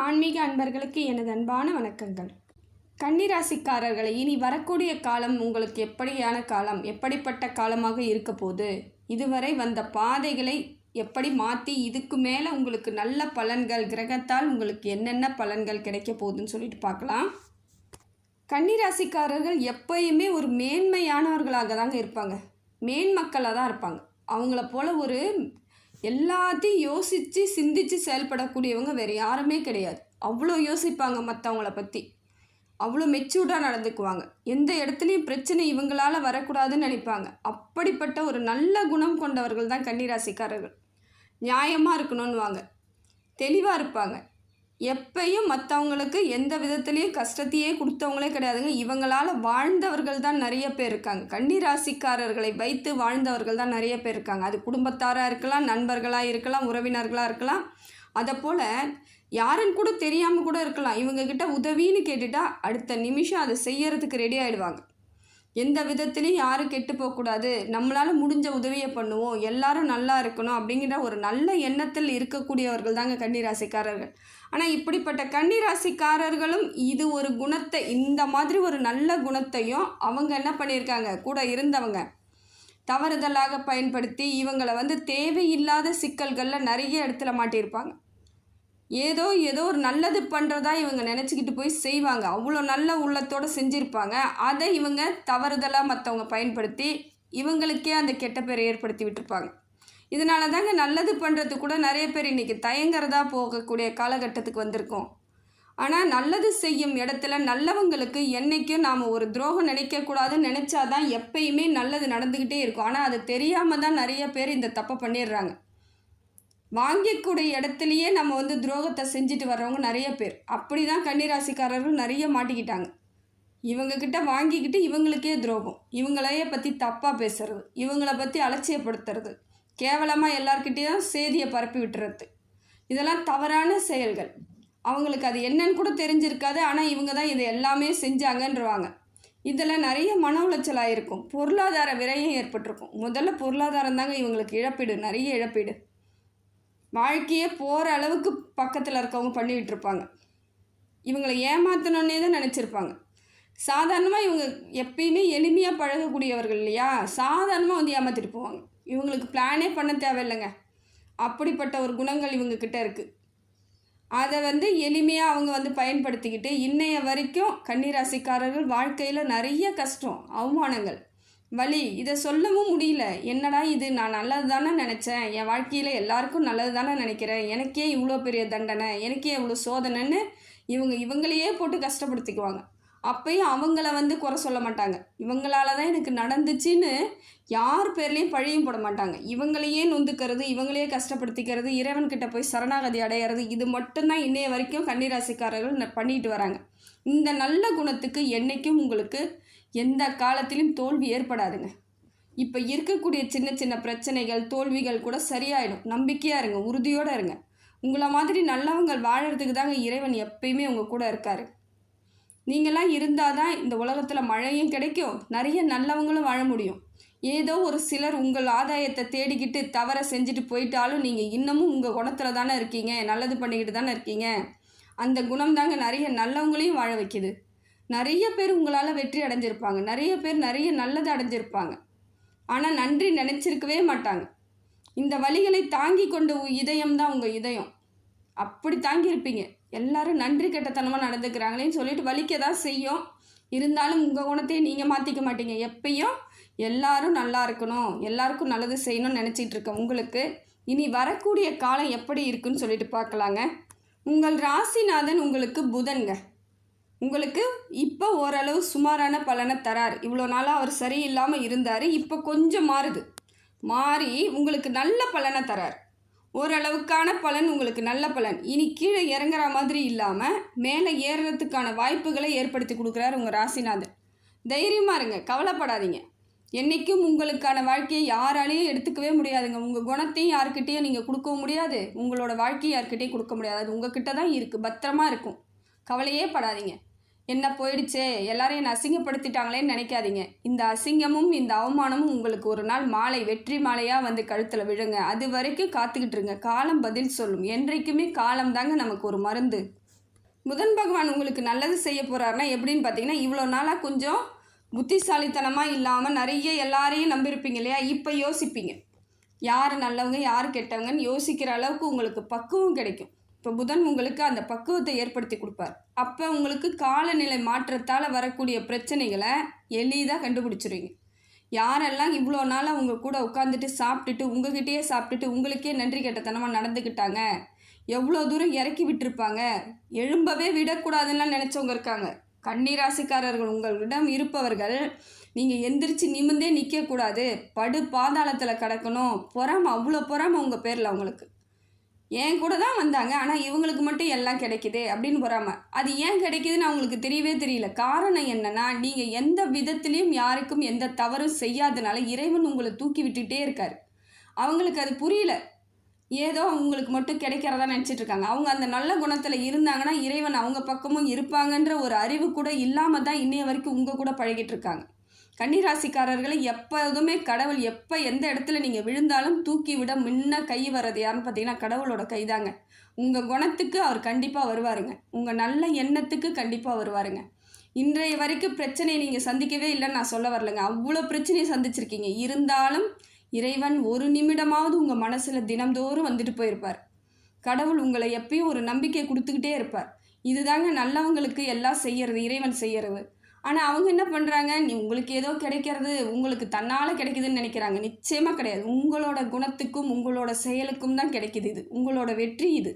ஆன்மீக அன்பர்களுக்கு எனது அன்பான வணக்கங்கள். கன்னிராசிக்காரர்களை இனி வரக்கூடிய காலம் உங்களுக்கு எப்படியான காலம் எப்படிப்பட்ட காலமாக இருக்க போது இதுவரை வந்த பாதைகளை எப்படி மாற்றி இதுக்கு மேலே உங்களுக்கு நல்ல பலன்கள் கிரகத்தால் உங்களுக்கு என்னென்ன பலன்கள் கிடைக்க போகுதுன்னு சொல்லிட்டு பார்க்கலாம். கன்னிராசிக்காரர்கள் எப்பயுமே ஒரு மேன்மையானவர்களாக தாங்க இருப்பாங்க. மேன்மக்களாக தான் இருப்பாங்க. அவங்கள போல் ஒரு எல்லாத்தையும் யோசித்து சிந்தித்து செயல்படக்கூடியவங்க வேறு யாருமே கிடையாது. அவ்வளோ யோசிப்பாங்க மற்றவங்கள பற்றி அவ்வளோ மெச்சூர்டாக நடந்துக்குவாங்க. எந்த இடத்துலையும் பிரச்சனை இவங்களால் வரக்கூடாதுன்னு நினைப்பாங்க. அப்படிப்பட்ட ஒரு நல்ல குணம் கொண்டவர்கள் தான் கன்னிராசிக்காரர்கள். நியாயமாக இருக்கணும்னுவாங்க. தெளிவாக இருப்பாங்க. எப்பயும் மற்றவங்களுக்கு எந்த விதத்துலேயும் கஷ்டத்தையே கொடுத்தவங்களே கிடையாதுங்க. இவங்களால் வாழ்ந்தவர்கள் தான் நிறைய பேர் இருக்காங்க. கன்னி ராசிக்காரர்களை வைத்து வாழ்ந்தவர்கள் தான் நிறைய பேர் இருக்காங்க. அது குடும்பத்தாராக இருக்கலாம் நண்பர்களாக இருக்கலாம் உறவினர்களாக இருக்கலாம். அதை போல் யாருன்னு கூட தெரியாமல் கூட இருக்கலாம். இவங்கக்கிட்ட உதவின்னு கேட்டுட்டா அடுத்த நிமிஷம் அதை செய்யறதுக்கு ரெடி ஆகிடுவாங்க எந்த விதத்துலையும் யாரும் கெட்டு போகக்கூடாது. நம்மளால் முடிஞ்ச உதவியை பண்ணுவோம். எல்லாரும் நல்லா இருக்கணும் அப்படிங்கிற ஒரு நல்ல எண்ணத்தில் இருக்கக்கூடியவர்கள் தாங்க கன்னிராசிக்காரர்கள். ஆனால் இப்படிப்பட்ட கன்னிராசிக்காரர்களும் இது ஒரு குணத்தை இந்த மாதிரி ஒரு நல்ல குணத்தையும் அவங்க என்ன பண்ணியிருக்காங்க? கூட இருந்தவங்க. தவறுதலாக பயன்படுத்தி இவங்களை வந்து தேவையில்லாத சிக்கல்களில் நிறைய இடத்துல மாட்டியிருப்பாங்க. ஏதோ ஏதோ ஒரு நல்லது பண்ணுறதா இவங்க நினச்சிக்கிட்டு போய் செய்வாங்க. அவ்வளோ நல்ல உள்ளத்தோடு செஞ்சுருப்பாங்க. அதை இவங்க தவறுதலாக மற்றவங்க பயன்படுத்தி இவங்களுக்கே அந்த கெட்ட பேரை ஏற்படுத்தி விட்டுருப்பாங்க. இதனால தாங்க நல்லது பண்ணுறது கூட நிறைய பேர் இன்றைக்கி தயங்குறதா போகக்கூடிய காலகட்டத்துக்கு வந்திருக்கோம். ஆனால் நல்லது செய்யும் இடத்துல நல்லவங்களுக்கு என்றைக்கும் நாம் ஒரு துரோகம் நினைக்கக்கூடாதுன்னு நினச்சாதான் எப்பயுமே நல்லது நடந்துக்கிட்டே இருக்கும். ஆனால் அது தெரியாமல் தான் நிறைய பேர் இந்த தப்பை பண்ணிடுறாங்க. வாங்கக்கூடிய இடத்துலையே நம்ம வந்து துரோகத்தை செஞ்சுட்டு வர்றவங்க நிறைய பேர். அப்படி தான் கன்னிராசிக்காரர்கள் நிறைய மாட்டிக்கிட்டாங்க. இவங்கக்கிட்ட வாங்கிக்கிட்டு இவங்களுக்கே துரோகம். இவங்களையே பற்றி தப்பாக பேசுறது. இவங்கள பற்றி அலட்சியப்படுத்துறது. கேவலமாக எல்லார்கிட்டேயும் செய்தியை பரப்பி விட்டுறது. இதெல்லாம் தவறான செயல்கள். அவங்களுக்கு அது என்னன்னு கூட தெரிஞ்சிருக்காது. ஆனால் இவங்க தான் இதை எல்லாமே செஞ்சாங்கன்றவாங்க. இதில் நிறைய மன உளைச்சலாக இருக்கும் பொருளாதார விரயம் ஏற்பட்டிருக்கும். முதல்ல பொருளாதாரம் தாங்க இவங்களுக்கு இழப்பீடு நிறைய இழப்பீடு. வாழ்க்கையே போகிற அளவுக்கு பக்கத்தில் இருக்கவங்க பண்ணிக்கிட்டு இருப்பாங்க இவங்களை ஏமாற்றணுன்னே தான் நினச்சிருப்பாங்க. சாதாரணமாக இவங்க எப்பயுமே எளிமையாக பழகக்கூடியவர்கள் இல்லையா? சாதாரணமாக வந்து ஏமாற்றிட்டு போவாங்க. இவங்களுக்கு பிளானே பண்ண தேவையில்லைங்க. அப்படிப்பட்ட ஒரு குணங்கள் இவங்கக்கிட்ட இருக்குது அதை வந்து எளிமையாக அவங்க வந்து பயன்படுத்திக்கிட்டு இன்னைய வரைக்கும் கன்னிராசிக்காரர்கள் வாழ்க்கையில் நிறைய கஷ்டம் அவமானங்கள். வலி இதை சொல்லவும் முடியல. என்னடா இது? நான் நல்லது தானே நினச்சேன். என் வாழ்க்கையில் எல்லாருக்கும் நல்லது தானே நினைக்கிறேன். எனக்கே இவ்வளோ பெரிய தண்டனை எனக்கே இவ்வளோ சோதனைன்னு இவங்க இவங்களையே போட்டு கஷ்டப்படுத்திக்குவாங்க. அப்பயும் அவங்கள வந்து குறை சொல்ல மாட்டாங்க. இவங்களால தான் எனக்கு நடந்துச்சுன்னு யார் பேர்லேயும் பழியும் போட மாட்டாங்க. இவங்களையே நொந்துக்கிறது இவங்களையே கஷ்டப்படுத்திக்கிறது இறைவன்கிட்ட போய் சரணாகதி அடையிறது இது மட்டும்தான் இன்னைய வரைக்கும் கன்னிராசிக்காரர்கள் பண்ணிட்டு வராங்க. இந்த நல்ல குணத்துக்கு என்றைக்கும் உங்களுக்கு எந்த காலத்திலும் தோல்வி ஏற்படாதுங்க. இப்போ இருக்கக்கூடிய சின்ன சின்ன பிரச்சனைகள் தோல்விகள் கூட சரியாயிடும். நம்பிக்கையாக இருங்க உறுதியோடு இருங்க. உங்களை மாதிரி நல்லவங்கள் வாழறதுக்கு தாங்க இறைவன் எப்பயுமே உங்கள் கூட இருக்கார். நீங்களாம் இருந்தால் தான் இந்த உலகத்தில் மழையும் கிடைக்கும். நிறைய நல்லவங்களும் வாழ முடியும். ஏதோ ஒரு சிலர் உங்கள் ஆதாயத்தை தேடிக்கிட்டு தவற செஞ்சுட்டு போயிட்டாலும் நீங்கள் இன்னமும் உங்கள் குணத்தில் தானே இருக்கீங்க நல்லது பண்ணிக்கிட்டு தானே இருக்கீங்க. அந்த குணம் தாங்க நிறைய நல்லவங்களையும் வாழ வைக்கிது. நிறைய பேர் உங்களால் வெற்றி அடைஞ்சிருப்பாங்க. நிறைய பேர் நிறைய நல்லது அடைஞ்சிருப்பாங்க. ஆனால் நன்றி நினச்சிருக்கவே மாட்டாங்க. இந்த வழிகளை தாங்கி கொண்ட இதயம் தான் உங்கள் இதயம். அப்படி தாங்கியிருப்பீங்க எல்லாரும் நன்றி கெட்டத்தனமாக நடந்துக்கிறாங்களேன்னு சொல்லிட்டு வலிக்க தான் செய்யும். இருந்தாலும் உங்கள் குணத்தையே நீங்கள் மாற்றிக்க மாட்டீங்க. எப்பயும் எல்லாரும் நல்லா இருக்கணும். எல்லாருக்கும் நல்லது செய்யணும்னு நினச்சிட்டு இருக்க உங்களுக்கு இனி வரக்கூடிய காலம் எப்படி இருக்குன்னு சொல்லிட்டு பார்க்கலாங்க. உங்கள் ராசிநாதன் உங்களுக்கு புதன்க. உங்களுக்கு இப்போ ஓரளவு சுமாரான பலனை தரார். இவ்வளோ நாளாக அவர் சரியில்லாமல் இருந்தார். இப்போ கொஞ்சம் மாறுது. மாறி உங்களுக்கு நல்ல பலனை தரார். ஓரளவுக்கான பலன் உங்களுக்கு நல்ல பலன். இனி கீழே இறங்குற மாதிரி இல்லாமல் மேலே ஏறுறதுக்கான வாய்ப்புகளை ஏற்படுத்தி கொடுக்குறாரு உங்கள் ராசிநாதன். தைரியமாக இருங்க. கவலைப்படாதீங்க. என்றைக்கும் உங்களுக்கான வாழ்க்கையை யாராலையும் எடுத்துக்கவே முடியாதுங்க. உங்கள் குணத்தையும் யாருக்கிட்டேயும் நீங்கள் கொடுக்கவும் முடியாது. உங்களோட வாழ்க்கையை யாருக்கிட்டேயும் கொடுக்க முடியாது. அது உங்ககிட்ட தான் இருக்குது பத்திரமா இருக்கும். கவலையே படாதீங்க. என்ன போயிடுச்சே? எல்லாரையும் என்னை அசிங்கப்படுத்திட்டாங்களேன்னு நினைக்காதீங்க. இந்த அசிங்கமும் இந்த அவமானமும் உங்களுக்கு ஒரு நாள் மாலை வெற்றி மாலையாக வந்து கழுத்தில் விழுங்க. அது வரைக்கும் காத்துக்கிட்டு இருங்க. காலம் பதில் சொல்லும். என்றைக்குமே காலம் தாங்க நமக்கு ஒரு மருந்து. புதன் பகவான் உங்களுக்கு நல்லது செய்ய போகிறாருன்னா எப்படின்னு பார்த்தீங்கன்னா இவ்வளோ நாளாக கொஞ்சம் புத்திசாலித்தனமாக இல்லாமல் நிறைய எல்லாரையும் நம்பியிருப்பீங்க இல்லையா? இப்போ யோசிப்பீங்க. யார் நல்லவங்க யார் கெட்டவங்கன்னு யோசிக்கிற அளவுக்கு உங்களுக்கு பக்குவம் கிடைக்கும். இப்போ புதன் உங்களுக்கு அந்த பக்குவத்தை ஏற்படுத்தி கொடுப்பார். அப்போ உங்களுக்கு காலநிலை மாற்றத்தால் வரக்கூடிய பிரச்சனைகளை எளிதாக கண்டுபிடிச்சிருவீங்க. யாரெல்லாம் இவ்வளோ நாளாக உங்கள் கூட உட்காந்துட்டு சாப்பிட்டுட்டு உங்ககிட்டயே சாப்பிட்டுட்டு உங்களுக்கே நன்றி கெட்டத்தனமாக நடந்துக்கிட்டாங்க. எவ்வளோ தூரம் இறக்கி விட்டுருப்பாங்க. எழும்பவே விடக்கூடாதுன்னா நினச்சவங்க இருக்காங்க. கண்ணீராசிக்காரர்கள் உங்களிடம் இருப்பவர்கள் நீங்கள் எந்திரிச்சு நிமிந்தே நிற்கக்கூடாது. படு பாதாளத்தில் கிடக்கணும். பொறாமல் அவ்வளோ பொறாமல் உங்கள் பேரில் அவங்களுக்கு. என் கூட தான் வந்தாங்க ஆனால் இவங்களுக்கு மட்டும் எல்லாம் கிடைக்குது அப்படின்னு போகிறாம அது ஏன் கிடைக்குதுன்னு அவங்களுக்கு தெரியவே தெரியல. காரணம் என்னன்னா நீங்கள் எந்த விதத்துலேயும் யாருக்கும் எந்த தவறும் செய்யாதனால இறைவன் உங்களை தூக்கி விட்டுட்டே இருக்கார். அவங்களுக்கு அது புரியல. ஏதோ அவங்களுக்கு மட்டும் கிடைக்கிறதா நினச்சிட்டு இருக்காங்க. அவங்க அந்த நல்ல குணத்தில் இருந்தாங்கன்னா இறைவன் அவங்க பக்கமும் இருப்பாங்கன்ற ஒரு அறிவு கூட இல்லாமல் தான் இன்னைய வரைக்கும் உங்கள் கூட பழகிட்டு இருக்காங்க. கன்னிராசிக்காரர்களை எப்போதுமே கடவுள் எப்போ எந்த இடத்துல நீங்கள் விழுந்தாலும் தூக்கி விட முன்ன கை வர்றது யாருன்னு பார்த்தீங்கன்னா கடவுளோட கைதாங்க உங்கள் குணத்துக்கு அவர் கண்டிப்பாக வருவாருங்க. உங்கள் நல்ல எண்ணத்துக்கு கண்டிப்பாக வருவாருங்க. இன்றைய வரைக்கும் பிரச்சனையை நீங்கள் சந்திக்கவே இல்லைன்னு நான் சொல்ல வரலைங்க. அவ்வளோ பிரச்சனையை சந்திச்சிருக்கீங்க. இருந்தாலும் இறைவன் ஒரு நிமிடமாவது உங்கள் மனசில் தினம்தோறும் வந்துட்டு போயிருப்பார். கடவுள் உங்களை எப்பயும் ஒரு நம்பிக்கை கொடுத்துக்கிட்டே இருப்பார். இதுதாங்க நல்லவங்களுக்கு எல்லாம் செய்யறது இறைவன் செய்யறது ஆனால் அவங்க என்ன பண்ணுறாங்க நீ உங்களுக்கு ஏதோ கிடைக்கிறது உங்களுக்கு தன்னால் கிடைக்குதுன்னு நினைக்கிறாங்க. நிச்சயமாக கிடையாது. உங்களோட குணத்துக்கும் உங்களோட செயலுக்கும் தான் கிடைக்குது இது. உங்களோட வெற்றி இது.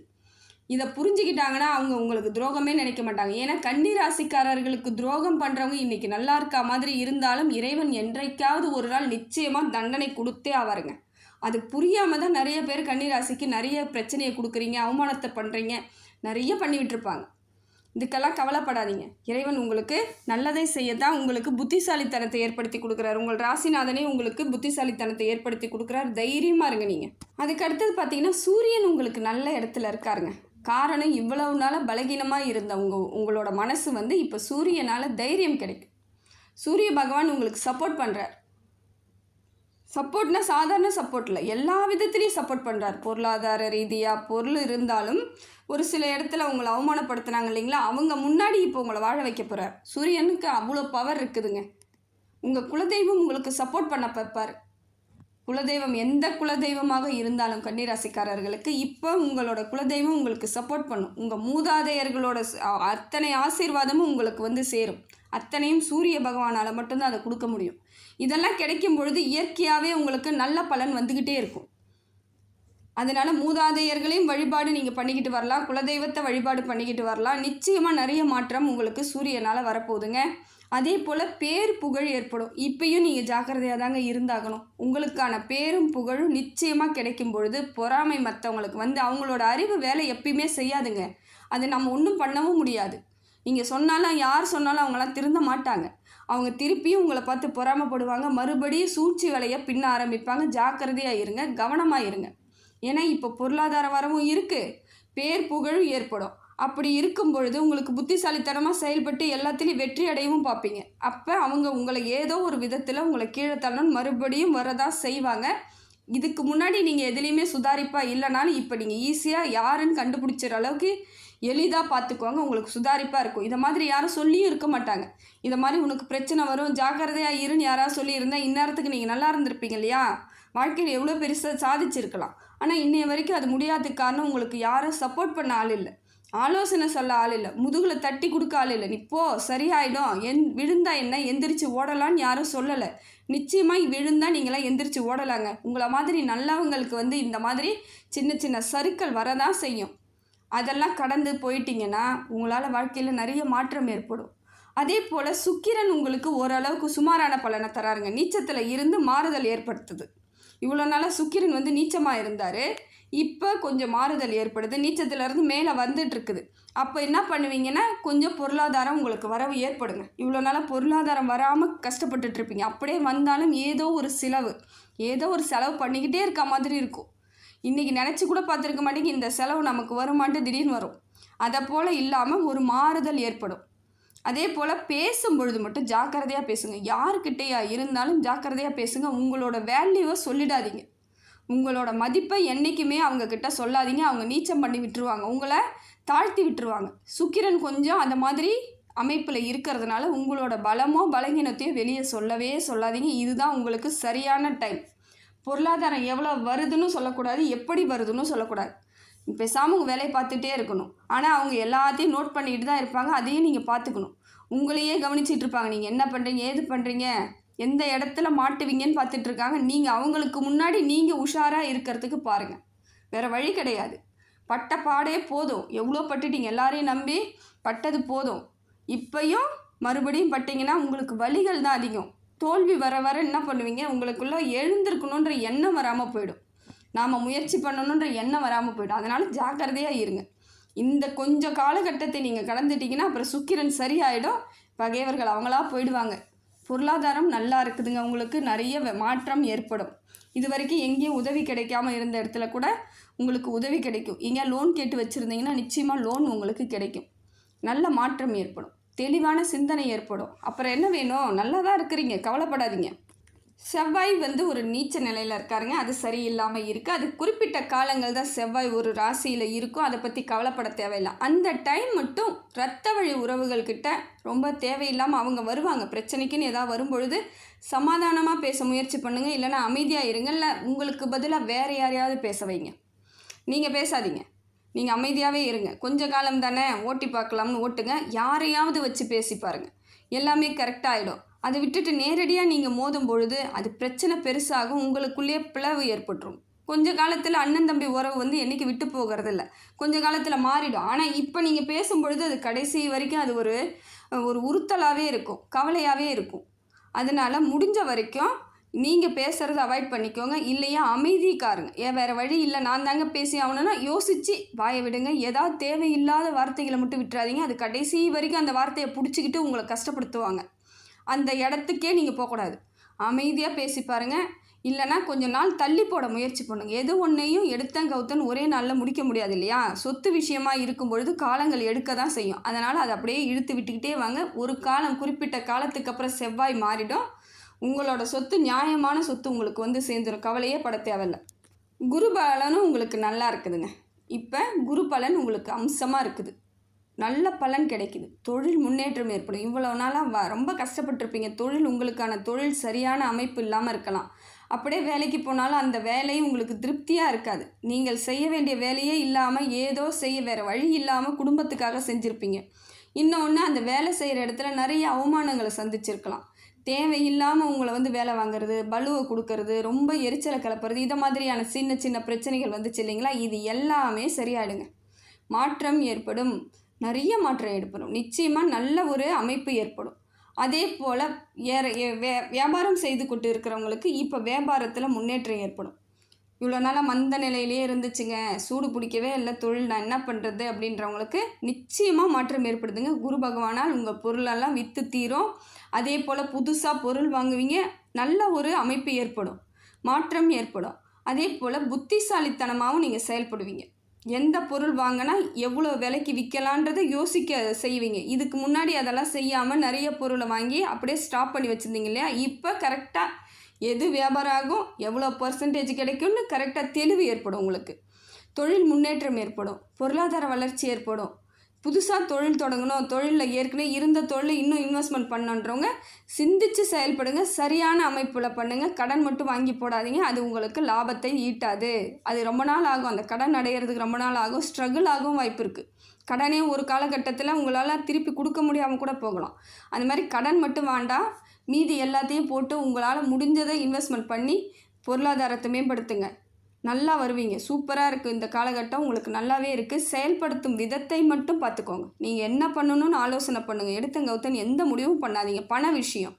இதை புரிஞ்சுக்கிட்டாங்கன்னா அவங்க உங்களுக்கு துரோகமே நினைக்க மாட்டாங்க. ஏன்னா கன்னி ராசிக்காரர்களுக்கு துரோகம் பண்ணுறவங்க இன்றைக்கி நல்லா இருக்கா மாதிரி இருந்தாலும் இறைவன் என்றைக்காவது ஒரு நாள் நிச்சயமாக தண்டனை கொடுத்தே ஆவாருங்க. அது புரியாமல் தான் நிறைய பேர் கன்னி ராசிக்கு நிறைய பிரச்சனையை கொடுக்குறீங்க அவமானத்தை பண்ணுறீங்க நிறைய பண்ணிவிட்டுருப்பாங்க இதுக்கெல்லாம் கவலைப்படாதீங்க. இறைவன் உங்களுக்கு நல்லதை செய்ய தான் உங்களுக்கு புத்திசாலித்தனத்தை ஏற்படுத்தி கொடுக்குறாரு. உங்கள் ராசிநாதனே உங்களுக்கு புத்திசாலித்தனத்தை ஏற்படுத்தி கொடுக்குறாரு. தைரியமாக இருங்க நீங்கள் அதுக்கு அடுத்தது பார்த்தீங்கன்னா சூரியன் உங்களுக்கு நல்ல இடத்துல இருக்காருங்க. காரணம் இவ்வளவு நாளாக பலகீனமாக இருந்த உங்கள் உங்களோட மனசு வந்து இப்போ சூரியனால் தைரியம் கிடைக்கும். சூரிய பகவான் உங்களுக்கு சப்போர்ட் பண்ணுறார் சப்போர்ட்னா சாதாரண சப்போர்ட் இல்லை. எல்லா விதத்துலேயும் சப்போர்ட் பண்ணுறார் பொருளாதார ரீதியாக பொருள் இருந்தாலும் ஒரு சில இடத்துல உங்களை அவமானப்படுத்துனாங்க இல்லைங்களா? அவங்க முன்னாடி இப்போ உங்களை வாழ வைக்க போகிறார் சூரியனுக்கு அவ்வளோ பவர் இருக்குதுங்க. உங்கள் குலதெய்வம் உங்களுக்கு சப்போர்ட் பண்ண பார்ப்பார் குலதெய்வம் எந்த குலதெய்வமாக இருந்தாலும் கன்னிராசிக்காரர்களுக்கு இப்போ உங்களோட குலதெய்வம் உங்களுக்கு சப்போர்ட் பண்ணும். உங்கள் மூதாதையர்களோட அத்தனை ஆசீர்வாதமும் உங்களுக்கு வந்து சேரும். அத்தனையும் சூரிய பகவானால் மட்டும்தான் அதை கொடுக்க முடியும். இதெல்லாம் கிடைக்கும் பொழுது இயற்கையாகவே உங்களுக்கு நல்ல பலன் வந்துக்கிட்டே இருக்கும். அதனால் மூதாதையர்களையும் வழிபாடு நீங்கள் பண்ணிக்கிட்டு வரலாம். குலதெய்வத்தை வழிபாடு பண்ணிக்கிட்டு வரலாம். நிச்சயமாக நிறைய மாற்றம் உங்களுக்கு சூரியனால் வரப்போகுதுங்க. அதே போல் பேர் புகழ் ஏற்படும். இப்பயும் நீங்கள் ஜாக்கிரதையாக தாங்க இருந்தாகணும். உங்களுக்கான பேரும் புகழும் நிச்சயமாக கிடைக்கும் பொழுது பொறாமை மற்றவங்களுக்கு வந்து அவங்களோட அறிவு வேலை எப்பயுமே செய்யாதுங்க. அது நம்ம ஒன்றும் பண்ணவும் முடியாது. நீங்கள் சொன்னாலும் யார் சொன்னாலும் அவங்களாம் திருந்த மாட்டாங்க. அவங்க திருப்பியும் உங்களை பார்த்து பொறாமைப்படுவாங்க. மறுபடியும் சூழ்ச்சி வேலையை பின்ன ஆரம்பிப்பாங்க. ஜாக்கிரதையாக இருங்க. கவனமாக இருங்க. ஏன்னா இப்போ பொருளாதார வரவும் இருக்குது பேர் புகழும் ஏற்படும். அப்படி இருக்கும் பொழுது உங்களுக்கு புத்திசாலித்தனமாக செயல்பட்டு எல்லாத்துலேயும் வெற்றி அடையவும் பார்ப்பீங்க. அப்போ அவங்க உங்களை ஏதோ ஒரு விதத்தில் உங்களை கீழே தள்ளணும் மறுபடியும் வரதா செய்வாங்க. இதுக்கு முன்னாடி நீங்கள் எதுலேயுமே சுதாரிப்பாக இல்லைனாலும் இப்போ நீங்கள் ஈஸியாக யாருன்னு கண்டுபிடிச்சிற அளவுக்கு எளிதாக பார்த்துக்குவாங்க உங்களுக்கு சுதாரிப்பாக இருக்கும். இதை மாதிரி யாரும் சொல்லியும் இருக்க மாட்டாங்க. இதை மாதிரி உனக்கு பிரச்சனை வரும் ஜாக்கிரதையாக இருன்னு யாராவது சொல்லியிருந்தால் இந்நேரத்துக்கு நீங்கள் நல்லா இருந்திருப்பீங்க இல்லையா? வாழ்க்கையில் எவ்வளோ பெருசாக சாதிச்சிருக்கலாம். ஆனால் இன்னைய வரைக்கும் அது முடியாததுக்கு காரணம் உங்களுக்கு யாரும் சப்போர்ட் பண்ண ஆள் இல்லை. ஆலோசனை சொல்ல ஆள் இல்லை. முதுகில் தட்டி கொடுக்க ஆள் இல்லை. நீ போ சரியாயிடும். எந் விழுந்தா என்ன? எந்திரிச்சு ஓடலான்னு யாரும் சொல்லலை. நிச்சயமாக விழுந்தால் நீங்களாம் எந்திரிச்சு ஓடலாங்க. உங்களை மாதிரி நல்லவங்களுக்கு வந்து இந்த மாதிரி சின்ன சின்ன சருக்கள் வரதான் செய்யும். அதெல்லாம் கடந்து போயிட்டீங்கன்னா உங்களால் வாழ்க்கையில் நிறைய மாற்றம் ஏற்படும். அதே போல் சுக்கிரன் உங்களுக்கு ஓரளவுக்கு சுமாரான பலனை தராருங்க. நீச்சத்தில் இருந்து மாறுதல் ஏற்படுத்துது. இவ்வளோ நாளாக சுக்கிரன் வந்து நீச்சமாக இருந்தார். இப்போ கொஞ்சம் மாறுதல் ஏற்படுது. நீச்சத்துலேருந்து மேலே வந்துட்டுருக்குது அப்போ என்ன பண்ணுவீங்கன்னா கொஞ்சம் பொருளாதாரம் உங்களுக்கு வரவு ஏற்படுங்க. இவ்வளோ நாளாக பொருளாதாரம் வராமல் கஷ்டப்பட்டுட்ருப்பீங்க அப்படியே வந்தாலும் ஏதோ ஒரு செலவு. ஏதோ ஒரு செலவு பண்ணிக்கிட்டே இருக்க மாதிரி இருக்கும். இன்றைக்கி நினச்சி கூட பார்த்துருக்க மாட்டேங்க இந்த செலவு நமக்கு வருமான்ட்டு திடீர்னு வரும். அதை போல் இல்லாமல் ஒரு மாறுதல் ஏற்படும். அதே போல் பேசும் பொழுது மட்டும் ஜாக்கிரதையாக பேசுங்க. யாருக்கிட்டேயா இருந்தாலும் ஜாக்கிரதையாக பேசுங்க. உங்களோட வேல்யூவை சொல்லிடாதீங்க. உங்களோட மதிப்பை என்றைக்குமே அவங்க கிட்ட சொல்லாதீங்க. அவங்க நீச்சம் பண்ணி விட்டுருவாங்க. உங்களை தாழ்த்தி விட்டுருவாங்க. சுக்கிரன் கொஞ்சம் அந்த மாதிரி அமைப்பில் இருக்கிறதுனால உங்களோட பலமோ பலகீனத்தையோ வெளியே சொல்லவே சொல்லாதீங்க. இதுதான் உங்களுக்கு சரியான டைம் பொருளாதாரம் எவ்வளோ வருதுன்னு சொல்லக்கூடாது. எப்படி வருதுன்னு சொல்லக்கூடாது. பேசாமல் உங்கள் வேலையை பார்த்துட்டே இருக்கணும். ஆனால் அவங்க எல்லாத்தையும் நோட் பண்ணிட்டு தான் இருப்பாங்க. அதையும் நீங்கள் பார்த்துக்கணும். உங்களையே கவனிச்சிட்டு இருப்பாங்க. நீங்கள் என்ன பண்ணுறீங்க ஏது பண்ணுறீங்க எந்த இடத்துல மாட்டுவீங்கன்னு பார்த்துட்டு இருக்காங்க. நீங்கள் அவங்களுக்கு முன்னாடி நீங்கள் உஷாராக இருக்கிறதுக்கு பாருங்கள் வேறு வழி கிடையாது. பட்ட பாடே போதும். எவ்வளோ பட்டுட்டீங்க? எல்லாரையும் நம்பி பட்டது போதும். இப்பையும் மறுபடியும் பட்டிங்கன்னா உங்களுக்கு வலிகள் தான் அதிகம். தோல்வி வர வர என்ன பண்ணுவீங்க? உங்களுக்குள்ளே எழுந்திருக்கணுன்ற எண்ணம் வராமல் போயிடும். நாம் முயற்சி பண்ணணுன்ற எண்ணம் வராமல் போயிடும். அதனால் ஜாக்கிரதையாக இருங்க. இந்த கொஞ்சம் காலகட்டத்தை நீங்கள் கடந்துட்டிங்கன்னா அப்புறம் சுக்கிரன் சரியாயிடும். பகைவர்கள் அவங்களா போயிடுவாங்க. பொருளாதாரம் நல்லா இருக்குதுங்க. உங்களுக்கு நிறைய மாற்றம் ஏற்படும். இது வரைக்கும் எங்கேயும் உதவி கிடைக்காம இருந்த இடத்துல கூட உங்களுக்கு உதவி கிடைக்கும். எங்கேயா லோன் கேட்டு வச்சுருந்தீங்கன்னா நிச்சயமாக லோன் உங்களுக்கு கிடைக்கும். நல்ல மாற்றம் ஏற்படும். தெளிவான சிந்தனை ஏற்படும். அப்புறம் என்ன வேணும்? நல்லா தான் இருக்கிறீங்க. கவலைப்படாதீங்க. செவ்வாய் வந்து ஒரு நீச்ச நிலையில் இருக்காருங்க. அது சரியில்லாமல் இருக்குது அது குறிப்பிட்ட காலங்கள் தான் செவ்வாய் ஒரு ராசியில் இருக்கும். அதை பற்றி கவலைப்பட தேவையில்லை. அந்த டைம் மட்டும் ரத்த வழி உறவுகள்கிட்ட ரொம்ப தேவையில்லாமல் அவங்க வருவாங்க. பிரச்சனைக்குன்னு ஏதாவது வரும்பொழுது சமாதானமாக பேச முயற்சி பண்ணுங்கள் இல்லைன்னா அமைதியாக இருங்க இல்லை உங்களுக்கு பதிலாக வேறு யாரையாவது பேச வைங்க. நீங்கள் பேசாதீங்க. நீங்கள் அமைதியாகவே இருங்க. கொஞ்ச காலம் தானே ஓட்டி பார்க்கலாம்னு ஓட்டுங்க. யாரையாவது வச்சு பேசி பாருங்கள் எல்லாமே கரெக்டாக ஆகிடும் அதை விட்டுட்டு நேரடியாக நீங்கள் மோதும் பொழுது அது பிரச்சனை பெருசாகும் உங்களுக்குள்ளேயே பிளவு ஏற்பட்டுரும். கொஞ்ச காலத்தில் அண்ணன் தம்பி உறவு வந்து என்றைக்கு விட்டு போகிறதில்ல. கொஞ்ச காலத்தில் மாறிடும். ஆனால் இப்போ நீங்கள் பேசும்பொழுது அது கடைசி வரைக்கும் அது ஒரு ஒரு உறுத்தலாகவே இருக்கும். கவலையாகவே இருக்கும். அதனால் முடிஞ்ச வரைக்கும் நீங்கள் பேசுகிறத அவாய்ட் பண்ணிக்கோங்க. இல்லையா அமைதிக்காருங்க. ஏன் வேறு வழி இல்லை. நான் தாங்க பேசி ஆகணும்னா யோசித்து வாயை விடுங்க. ஏதாவது தேவையில்லாத வார்த்தைகளை மட்டும் விட்டுறாதீங்க. அது கடைசி வரைக்கும் அந்த வார்த்தையை பிடிச்சிக்கிட்டு உங்களை கஷ்டப்படுத்துவாங்க. அந்த இடத்துக்கே நீங்கள் போகக்கூடாது. அமைதியாக பேசி பாருங்கள் இல்லைன்னா கொஞ்ச நாள் தள்ளி போட முயற்சி பண்ணுங்க. எது ஒன்றையும் எடுத்தன் கவுத்தன் ஒரே நாளில் முடிக்க முடியாது இல்லையா? சொத்து விஷயமா இருக்கும் பொழுது காலங்கள் எடுக்க தான் செய்யும். அதனால் அதை அப்படியே இழுத்து விட்டுக்கிட்டே வாங்க. ஒரு காலம் குறிப்பிட்ட காலத்துக்கு அப்புறம் செவ்வாய் மாறிடும். உங்களோட சொத்து நியாயமான சொத்து உங்களுக்கு வந்து சேர்ந்துடும் கவலையே பட தேவையில்லை. குரு பலனும் உங்களுக்கு நல்லா இருக்குதுங்க. இப்போ குரு பலன் உங்களுக்கு அம்சமாக இருக்குது. நல்ல பலன் கிடைக்குது. தொழில் முன்னேற்றம் ஏற்படும். இவ்வளோ நாளாக வ ரொம்ப கஷ்டப்பட்டிருப்பீங்க. தொழில் உங்களுக்கான தொழில் சரியான அமைப்பு இல்லாமல் இருக்கலாம். அப்படியே வேலைக்கு போனாலும் அந்த வேலையும் உங்களுக்கு திருப்தியாக இருக்காது. நீங்கள் செய்ய வேண்டிய வேலையே இல்லாமல் ஏதோ செய்ய வேறு வழி இல்லாமல் குடும்பத்துக்காக செஞ்சுருப்பீங்க. இன்னொன்று அந்த வேலை செய்கிற இடத்துல நிறைய அவமானங்களை சந்திச்சிருக்கலாம். தேவையில்லாமல் உங்களை வந்து வேலை வாங்குறது பலுவை கொடுக்கறது ரொம்ப எரிச்சலை கிளப்புறது இதை மாதிரியான சின்ன சின்ன பிரச்சனைகள் வந்துச்சு இல்லைங்களா? இது எல்லாமே சரியாயிடுங்க. மாற்றம் ஏற்படும். நிறைய மாற்றம் ஏற்படும். நிச்சயமாக நல்ல ஒரு அமைப்பு ஏற்படும். அதே போல் ஏற ஏ- வே வியாபாரம் செய்து கொண்டு இருக்கிறவங்களுக்கு இப்போ வியாபாரத்தில் முன்னேற்றம் ஏற்படும். இவ்வளோ நாளாக மந்த நிலையிலே இருந்துச்சுங்க. சூடு பிடிக்கவே இல்லை. தொழில் நான் என்ன பண்ணுறது அப்படின்றவங்களுக்கு நிச்சயமாக மாற்றம் ஏற்படுதுங்க. குரு பகவானால் உங்கள் பொருளெல்லாம் விற்று தீரும். அதே போல் புதுசாக பொருள் வாங்குவீங்க. நல்ல ஒரு அமைப்பு ஏற்படும். மாற்றம் ஏற்படும். அதே போல் புத்திசாலித்தனமாகவும் நீங்கள் செயல்படுவீங்க. எந்த பொருள் வாங்கினா எவ்வளோ விலைக்கு விற்கலான்றதை யோசிக்க செய்வீங்க. இதுக்கு முன்னாடி அதெல்லாம் செய்யாமல் நிறைய பொருளை வாங்கி அப்படியே ஸ்டாப் பண்ணி வச்சுருந்தீங்க இல்லையா? இப்போ கரெக்டாக எது வியாபாரம் ஆகும் எவ்வளோ பர்சன்டேஜ் கிடைக்கும்னு கரெக்டாக தெளிவு ஏற்படும் உங்களுக்கு. தொழில் முன்னேற்றம் ஏற்படும் பொருளாதார வளர்ச்சி ஏற்படும். புதுசாக தொழில் தொடங்கணும். தொழிலில் ஏற்கனவே இருந்த தொழில் இன்னும் இன்வெஸ்ட்மெண்ட் பண்ணுன்றவங்க சிந்திச்சு செயல்படுங்க. சரியான அமைப்பில் பண்ணுங்கள் கடன் மட்டும் வாங்கி போடாதீங்க. அது உங்களுக்கு லாபத்தை ஈட்டாது. அது ரொம்ப நாள் ஆகும். அந்த கடன் அடையிறதுக்கு ரொம்ப நாள் ஆகும். ஸ்ட்ரகிள் ஆகும் வாய்ப்பு இருக்குது கடனே ஒரு காலகட்டத்தில் உங்களால் திருப்பி கொடுக்க முடியாமல் கூட போகலாம். அந்த மாதிரி கடன் மட்டும் வேண்டாம் மீதி எல்லாத்தையும் போட்டு உங்களால் முடிஞ்சதை இன்வெஸ்ட்மெண்ட் பண்ணி பொருளாதாரத்தை மேம்படுத்துங்க. நல்லா வருவீங்க. சூப்பராக இருக்குது இந்த காலகட்டம் உங்களுக்கு நல்லாவே இருக்குது செயல்படுத்தும் விதத்தை மட்டும் பார்த்துக்கோங்க. நீங்கள் என்ன பண்ணணும்னு ஆலோசனை பண்ணுங்கள் எடுத்தங்கவுத்தன் எந்த முடிவும் பண்ணாதீங்க. பண விஷயம்.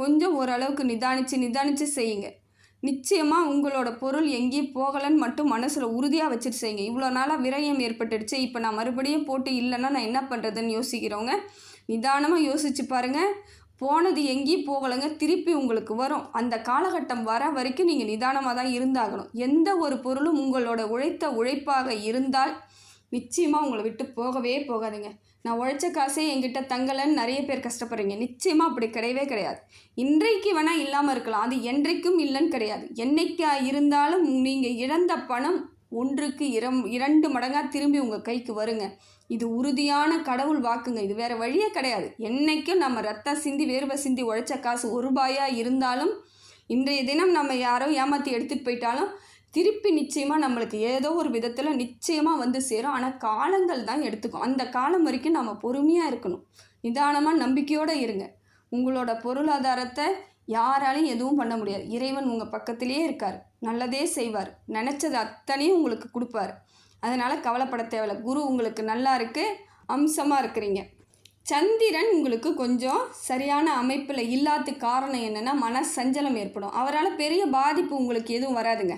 கொஞ்சம் ஓரளவுக்கு நிதானித்து நிதானித்து செய்யுங்க. நிச்சயமாக உங்களோட பொருள் எங்கேயும் போகலைன்னு மட்டும் மனசில் உறுதியாக வச்சுட்டு செய்யுங்க. இவ்வளோ நாளாக விரயம் ஏற்பட்டுடுச்சு. இப்போ நான் மறுபடியும் போட்டு இல்லைன்னா நான் என்ன பண்ணுறதுன்னு யோசிக்கிறவங்க நிதானமாக யோசிச்சு பாருங்கள் போனது எங்கேயும் போகலைங்க திருப்பி உங்களுக்கு வரும். அந்த காலகட்டம் வர வரைக்கும் நீங்கள் நிதானமாக தான் இருந்தாகணும். எந்த ஒரு பொருளும் உங்களோட உழைத்த உழைப்பாக இருந்தால் நிச்சயமாக உங்களை விட்டு போகவே போகாதுங்க. நான் உழைச்ச காசே என்கிட்ட தங்கலைன்னு நிறைய பேர் கஷ்டப்படுறீங்க. நிச்சயமாக அப்படி கிடையவே கிடையாது. இன்றைக்கு வேணால் இல்லாமல் இருக்கலாம். அது என்றைக்கும் இல்லைன்னு கிடையாது. என்னைக்கா இருந்தாலும் நீங்கள் இழந்த பணம் ஒன்றுக்கு இரம் இரண்டு மடங்காக திரும்பி உங்கள் கைக்கு வருங்க. இது உறுதியான கடவுள் வாக்குங்க. இது வேற வழியே கிடையாது. என்னைக்கும் நம்ம ரத்தம் சிந்தி வேர்வை சிந்தி உழைச்ச காசு ஒரு ரூபாயா இருந்தாலும் இன்றைய தினம் நம்ம யாரோ ஏமாற்றி எடுத்துகிட்டு போயிட்டாலும் திருப்பி நிச்சயமாக நம்மளுக்கு ஏதோ ஒரு விதத்தில் நிச்சயமாக வந்து சேரும். ஆனால் காலங்கள் தான் எடுத்துக்கும். அந்த காலம் வரைக்கும் நம்ம பொறுமையாக இருக்கணும். நிதானமாக நம்பிக்கையோடு இருங்க. உங்களோட பொருளாதாரத்தை யாராலையும் எதுவும் பண்ண முடியாது. இறைவன் உங்கள் பக்கத்திலேயே இருக்கார். நல்லதே செய்வார். நினச்சது அத்தனையும் உங்களுக்கு கொடுப்பார். அதனால் கவலைப்பட தேவையில்ல. குரு உங்களுக்கு நல்லா இருக்குது அம்சமாக இருக்கிறீங்க. சந்திரன் உங்களுக்கு கொஞ்சம் சரியான அமைப்பில் இல்லாத காரணம் என்னென்னா மன சஞ்சலம் ஏற்படும். அவரால் பெரிய பாதிப்பு உங்களுக்கு எதுவும் வராதுங்க.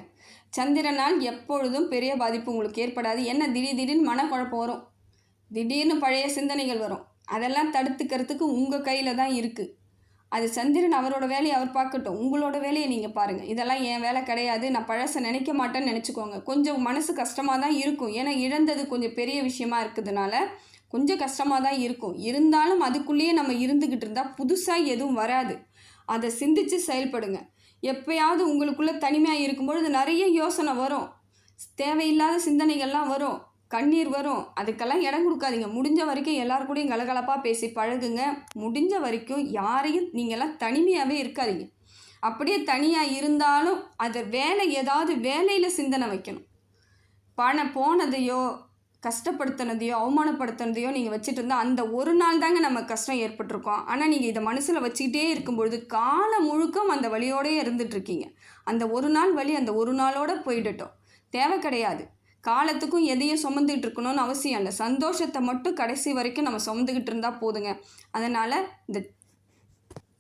சந்திரனால் எப்பொழுதும் பெரிய பாதிப்பு உங்களுக்கு ஏற்படாது. என்ன? திடீர் திடீர்னு மனக்குழப்பம் வரும். திடீர்னு பழைய சிந்தனைகள் வரும். அதெல்லாம் தடுத்துக்கிறதுக்கு உங்கள் கையில் தான் இருக்குது அது சந்திரன் அவரோட வேலையை அவர் பார்க்கட்டும். உங்களோட வேலையை நீங்கள் பாருங்கள் இதெல்லாம் என் வேலை கிடையாது. நான் பழசை நினைக்க மாட்டேன்னு நினச்சிக்கோங்க. கொஞ்சம் மனசு கஷ்டமாக தான் இருக்கும். ஏன்னா இழந்தது கொஞ்சம் பெரிய விஷயமா இருக்கிறதுனால கொஞ்சம் கஷ்டமாக தான் இருக்கும். இருந்தாலும் அதுக்குள்ளேயே நம்ம இருந்துக்கிட்டு இருந்தால் புதுசாக எதுவும் வராது. அதை சிந்தித்து செயல்படுங்க. எப்பயாவது உங்களுக்குள்ளே தனிமையாக இருக்கும்பொழுது நிறைய யோசனை வரும். தேவையில்லாத சிந்தனைகள்லாம் வரும். கண்ணீர் வரும். அதுக்கெல்லாம் இடம் கொடுக்காதீங்க. முடிஞ்ச வரைக்கும் எல்லார் கூடயும் கலகலப்பாக பேசி பழகுங்க. முடிஞ்ச வரைக்கும் யாரையும் நீங்கள்லாம் தனிமையாகவே இருக்காதீங்க. அப்படியே தனியாக இருந்தாலும் அது வேலை ஏதாவது வேலையில் சிந்தனை வைக்கணும். பணம் போனதையோ கஷ்டப்படுத்தினதையோ அவமானப்படுத்தினதையோ நீங்கள் வச்சுட்டு இருந்தால் அந்த ஒரு நாள் தாங்க நம்ம கஷ்டம் ஏற்பட்டிருக்கோம். ஆனால் நீங்கள் இதை மனசில் வச்சுக்கிட்டே இருக்கும்பொழுது காலம் முழுக்கம் அந்த வழியோடயே இருந்துகிட்ருக்கீங்க அந்த ஒரு நாள் வழி அந்த ஒரு நாளோட போயிடட்டும். தேவை கிடையாது. காலத்துக்கும் எதையும் சுமந்துக்கிட்டு இருக்கணும்னு அவசியம் இல்லை. சந்தோஷத்தை மட்டும் கடைசி வரைக்கும் நம்ம சுமந்துக்கிட்டு இருந்தால் போதுங்க. அதனால் இந்த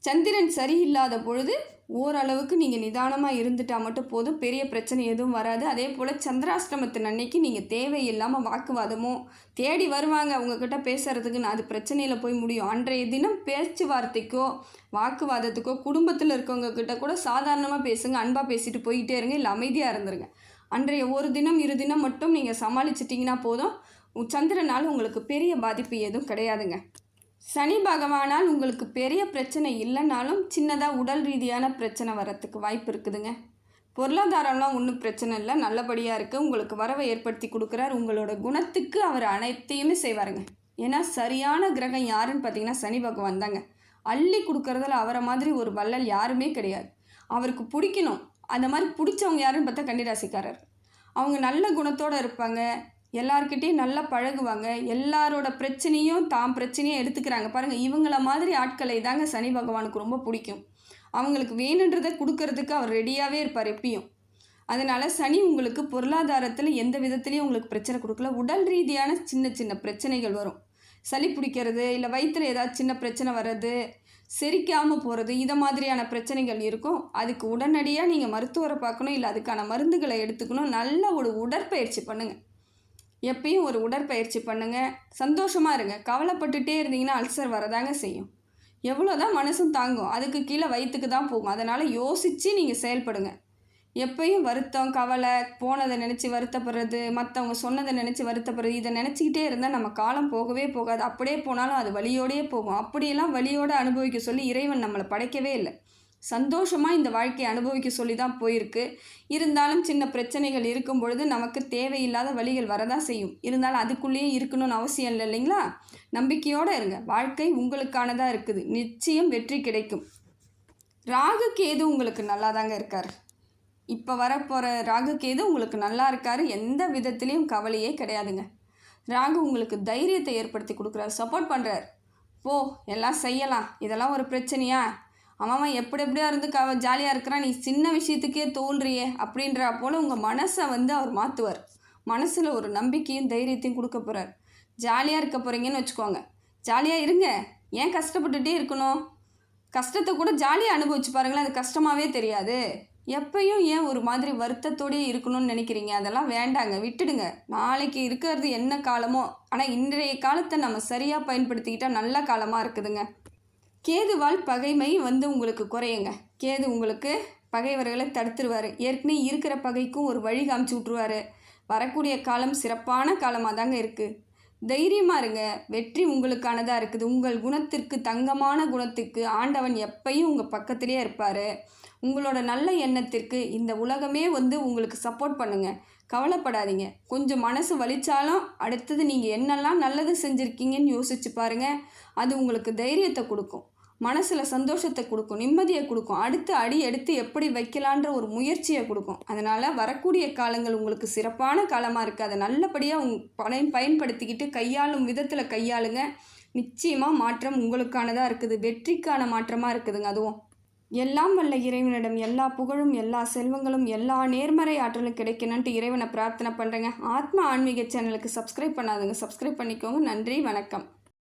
சந்திரன் சரியில்லாத பொழுது ஓரளவுக்கு நீங்கள் நிதானமாக இருந்துட்டால் மட்டும் போதும். பெரிய பிரச்சனை எதுவும் வராது. அதே போல் சந்திராஷ்டமத்தின் அன்னைக்கு நீங்கள் தேவையில்லாமல் வாக்குவாதமோ தேடி வருவாங்க. உங்ககிட்ட பேசுகிறதுக்கு நான் அது பிரச்சனையில் போய் முடியும். அன்றைய தினம் பேச்சுவார்த்தைக்கோ வாக்குவாதத்துக்கோ குடும்பத்தில் இருக்கவங்க கிட்ட கூட சாதாரணமாக பேசுங்க. அன்பாக பேசிட்டு போயிட்டே இருங்க. இல்லை அமைதியாக இருந்துருங்க. அன்றைய ஒரு தினம் இரு தினம் மட்டும் நீங்கள் சமாளிச்சிட்டிங்கன்னா போதும். சந்திரனால் உங்களுக்கு பெரிய பாதிப்பு எதுவும் கிடையாதுங்க. சனி பகவானால் உங்களுக்கு பெரிய பிரச்சனை இல்லைனாலும் சின்னதாக உடல் ரீதியான பிரச்சனை வரத்துக்கு வாய்ப்பு இருக்குதுங்க. பொருளாதாரம்லாம் ஒன்றும் பிரச்சனை இல்லை. நல்லபடியாக இருக்குது உங்களுக்கு வரவை ஏற்படுத்தி கொடுக்குறார். உங்களோட குணத்துக்கு அவர் அனைத்தையுமே செய்வாருங்க. ஏன்னா சரியான கிரகம் யாருன்னு பார்த்தீங்கன்னா சனி பகவான் தாங்க. அள்ளி கொடுக்குறதுல அவரை மாதிரி ஒரு வள்ளல் யாருமே கிடையாது. அவருக்கு பிடிக்கணும். அந்த மாதிரி பிடிச்சவங்க யாருன்னு பார்த்தா கன்னிராசிக்காரர் அவங்க நல்ல குணத்தோடு இருப்பாங்க. எல்லார்கிட்டேயும் நல்லா பழகுவாங்க. எல்லாரோட பிரச்சனையும் தாம் பிரச்சனையும் எடுத்துக்கிறாங்க. பாருங்கள் இவங்கள மாதிரி ஆட்களை தாங்க சனி பகவானுக்கு ரொம்ப பிடிக்கும். அவங்களுக்கு வேணுன்றதை கொடுக்கறதுக்கு அவர் ரெடியாகவே இருப்பார் எப்பயும். அதனால் சனி உங்களுக்கு பொருளாதாரத்தில் எந்த விதத்துலேயும் உங்களுக்கு பிரச்சனை கொடுக்கல. உடல் ரீதியான சின்ன சின்ன பிரச்சனைகள் வரும். சளி பிடிக்கிறது இல்லை வயிற்றில் ஏதாவது சின்ன பிரச்சனை வர்றது செரிக்காமல் போகிறது இதை மாதிரியான பிரச்சனைகள் இருக்கும். அதுக்கு உடனடியாக நீங்கள் மருத்துவரை பார்க்கணும் இல்லை அதுக்கான மருந்துகளை எடுத்துக்கணும். நல்ல ஒரு உடற்பயிற்சி பண்ணுங்கள் எப்பயும் ஒரு உடற்பயிற்சி பண்ணுங்கள் சந்தோஷமாக இருங்க. கவலைப்பட்டுட்டே இருந்தீங்கன்னா அல்சர் வரதாங்க செய்யும். எவ்வளோ தான் மனசும் தாங்கும். அதுக்கு கீழே வயிற்றுக்கு தான் போகும். அதனால் யோசித்து நீங்கள் செயல்படுங்க. எப்பயும் வருத்தம் கவலை போனதை நினச்சி வருத்தப்படுறது மற்றவங்க சொன்னதை நினச்சி வருத்தப்படுறது இதை நினச்சிக்கிட்டே இருந்தால் நம்ம காலம் போகவே போகாது. அப்படியே போனாலும் அது வழியோடையே போகும். அப்படியெல்லாம் வழியோடு அனுபவிக்க சொல்லி இறைவன் நம்மளை படைக்கவே இல்லை. சந்தோஷமாக இந்த வாழ்க்கையை அனுபவிக்க சொல்லி தான் போயிருக்கு. இருந்தாலும் சின்ன பிரச்சனைகள் இருக்கும் பொழுது நமக்கு தேவையில்லாத வழிகள் வரதான் செய்யும். இருந்தாலும் அதுக்குள்ளேயே இருக்கணும்னு அவசியம் இல்லை இல்லைங்களா? நம்பிக்கையோடு இருங்க. வாழ்க்கை உங்களுக்கானதாக இருக்குது. நிச்சயம் வெற்றி கிடைக்கும். ராகு கேது உங்களுக்கு நல்லா தாங்க இருக்கார். இப்போ வரப்போகிற ராகு கேது உங்களுக்கு நல்லா இருக்காரு. எந்த விதத்துலேயும் கவலையே கிடையாதுங்க. ராகு உங்களுக்கு தைரியத்தை ஏற்படுத்தி கொடுக்குறாரு. சப்போர்ட் பண்ணுறார் போ எல்லாம் செய்யலாம். இதெல்லாம் ஒரு பிரச்சனையா? அவன் எப்படி எப்படியா இருந்து க ஜாலியாக இருக்கிறான். நீ சின்ன விஷயத்துக்கே தோன்றியே அப்படின்ற போல் உங்கள் மனசை வந்து அவர் மாற்றுவார் மனசில் ஒரு நம்பிக்கையும் தைரியத்தையும் கொடுக்க போகிறார் ஜாலியாக இருக்க போகிறீங்கன்னு வச்சுக்கோங்க. ஜாலியாக இருங்க. ஏன் கஷ்டப்பட்டுகிட்டே இருக்கணும்? கஷ்டத்தை கூட ஜாலியாக அனுபவிச்சு பாருங்களேன். அது கஷ்டமாகவே தெரியாது. எப்பயும் ஏன் ஒரு மாதிரி வருத்தத்தோடயே இருக்கணும்னு நினைக்கிறீங்க? அதெல்லாம் வேண்டாங்க. விட்டுடுங்க. நாளைக்கு இருக்கிறது என்ன காலமோ? ஆனால் இன்றைய காலத்தை நம்ம சரியாக பயன்படுத்திக்கிட்டால் நல்ல காலமாக இருக்குதுங்க. கேதுவால் பகைமை வந்து உங்களுக்கு குறையுங்க. கேது உங்களுக்கு பகைவர்களை தடுத்துருவார். ஏற்கனவே இருக்கிற பகைக்கும் ஒரு வழி காமிச்சு விட்ருவார் வரக்கூடிய காலம் சிறப்பான காலமாக தாங்க இருக்குது தைரியமாக இருங்க. வெற்றி உங்களுக்கானதாக இருக்குது. உங்கள் குணத்திற்கு தங்கமான குணத்துக்கு ஆண்டவன் எப்பையும் உங்கள் பக்கத்திலே இருப்பார். உங்களோட நல்ல எண்ணத்திற்கு இந்த உலகமே வந்து உங்களுக்கு சப்போர்ட் பண்ணுங்க. கவலைப்படாதீங்க. கொஞ்சம் மனசு வலிச்சாலும் அடுத்தது நீங்கள் என்னெல்லாம் நல்லது செஞ்சுருக்கீங்கன்னு யோசிச்சு பாருங்கள் அது உங்களுக்கு தைரியத்தை கொடுக்கும். மனசில் சந்தோஷத்தை கொடுக்கும். நிம்மதியை கொடுக்கும். அடுத்த அடி எடுத்து எப்படி வைக்கலான்ற ஒரு முயற்சியை கொடுக்கும். அதனால் வரக்கூடிய காலங்கள் உங்களுக்கு சிறப்பான காலமாக இருக்குது அதை நல்லபடியாக உங் பயன் பயன்படுத்திக்கிட்டு கையாளும் விதத்தில் கையாளுங்க. நிச்சயமாக மாற்றம் உங்களுக்கானதாக இருக்குது. வெற்றிக்கான மாற்றமாக இருக்குதுங்க. அதுவும் எல்லாம் வல்ல இறைவனிடம் எல்லா புகழும் எல்லா செல்வங்களும் எல்லா நேர்மறை ஆற்றலும் கிடைக்கணுன்ட்டு இறைவனை பிரார்த்தனை பண்ணுறேங்க ஆத்மா ஆன்மீக சேனலுக்கு சப்ஸ்கிரைப் பண்ணாதுங்க சப்ஸ்கிரைப் பண்ணிக்கோங்க. நன்றி வணக்கம்.